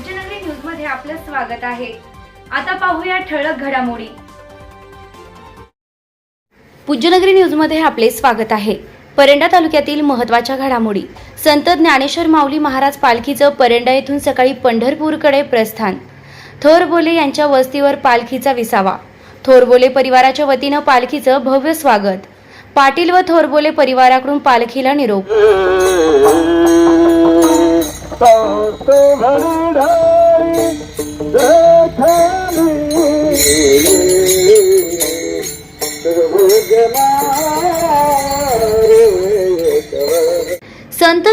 पूज्यनगरी न्यूजमध्ये आपलं स्वागत आहे. आता पाहूया ठळक घडामोडी. पूज्यनगरी न्यूजमध्ये आपले स्वागत आहे. परंडा तालुक्यातील महत्त्वाच्या घडामोडी. संत ज्ञानेश्वर माऊली महाराज पालखीचं परंडा येथून सकाळी पंढरपूरकडे प्रस्थान. थोरबोले यांच्या वस्तीवर पालखीचा विसावा. थोरबोले परिवाराच्या वतीनं पालखीचं भव्य स्वागत. पाटील व थोरबोले परिवाराकडून पालखीला निरोप. संत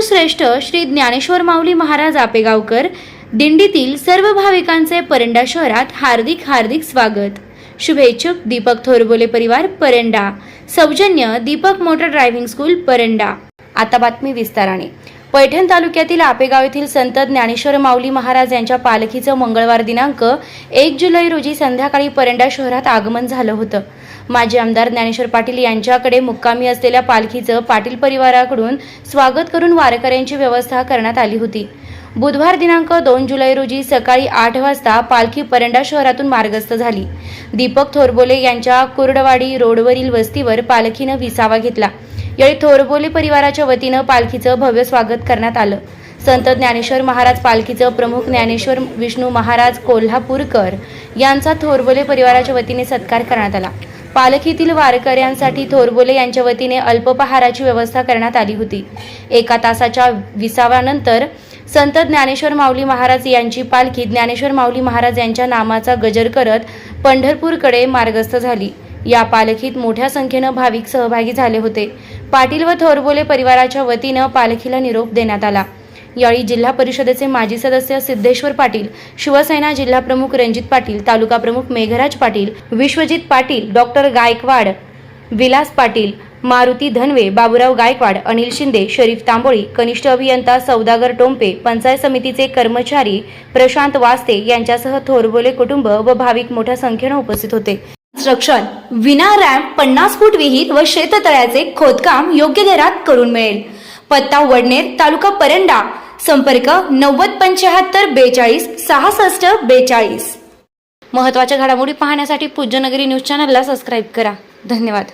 श्रेष्ठ श्री ज्ञानेश्वर माऊली महाराज आपेगावकर दिंडीतील सर्व भाविकांचे परंडा शहरात हार्दिक हार्दिक स्वागत. शुभेच्छुक दीपक थोरबोले परिवार परंडा. सौजन्य Deepak motor driving school Paranda. आता बातमी विस्ताराने. पैठण तालुक्यातील आपेगाव येथील संत ज्ञानेश्वर माऊली महाराज यांच्या पालखीचं मंगळवार दिनांक एक जुलै रोजी संध्याकाळी परंडा शहरात आगमन झालं होतं. माजी आमदार ज्ञानेश्वर पाटील यांच्याकडे मुक्कामी असलेल्या पालखीचं पाटील परिवाराकडून स्वागत करून वारकऱ्यांची व्यवस्था करण्यात आली होती. बुधवार दिनांक दोन जुलै रोजी सकाळी आठ वाजता पालखी परंडा शहरातून मार्गस्थ झाली. दीपक थोरबोले यांच्या कुर्डवाडी रोडवरील वस्तीवर पालखीनं विसावा घेतला. यावेळी थोरबोले परिवाराच्या वतीनं पालखीचं भव्य स्वागत करण्यात आलं. संत ज्ञानेश्वर महाराज पालखीचं प्रमुख ज्ञानेश्वर विष्णू महाराज कोल्हापूरकर यांचा थोरबोले परिवाराच्या वतीने सत्कार करण्यात आला. पालखीतील वारकऱ्यांसाठी थोरबोले यांच्या वतीने अल्पपहाराची व्यवस्था करण्यात आली होती. एका तासाच्या विसाव्यानंतर संत ज्ञानेश्वर माऊली महाराज यांची पालखी ज्ञानेश्वर माऊली महाराज यांच्या नामाचा गजर करत पंढरपूरकडे मार्गस्थ झाली. या पालखीत मोठ्या संख्येनं भाविक सहभागी झाले होते. पाटील व थोरबोले परिवाराच्या वतीनं पालखीला निरोप देण्यात आला. यावेळी जिल्हा परिषदेचे माजी सदस्य सिद्धेश्वर पाटील शिवसेना जिल्हा प्रमुख रणजित पाटील तालुका प्रमुख मेघराज पाटील विश्वजित पाटील डॉक्टर गायकवाड विलास पाटील मारुती धनवे बाबुराव गायकवाड अनिल शिंदे शरीफ तांबोळी कनिष्ठ अभियंता सौदागर टोंपे पंचायत समितीचे कर्मचारी प्रशांत वास्ते यांच्यासह थोरबोले कुटुंब व भाविक मोठ्या संख्येनं उपस्थित होते. कन्स्ट्रक्शन विना रॅम्प पन्नास फूट विहीर व शेततळ्याचे खोदकाम योग्य दरात करून मिळेल. पत्ता वडनेर तालुका परंडा. संपर्क नव्वद पंच्याहत्तर बेचाळीस सहासष्ट बेचाळीस. महत्त्वाच्या घडामोडी पाहण्यासाठी पूज्यनगरी न्यूज चॅनलला सबस्क्राईब करा. धन्यवाद.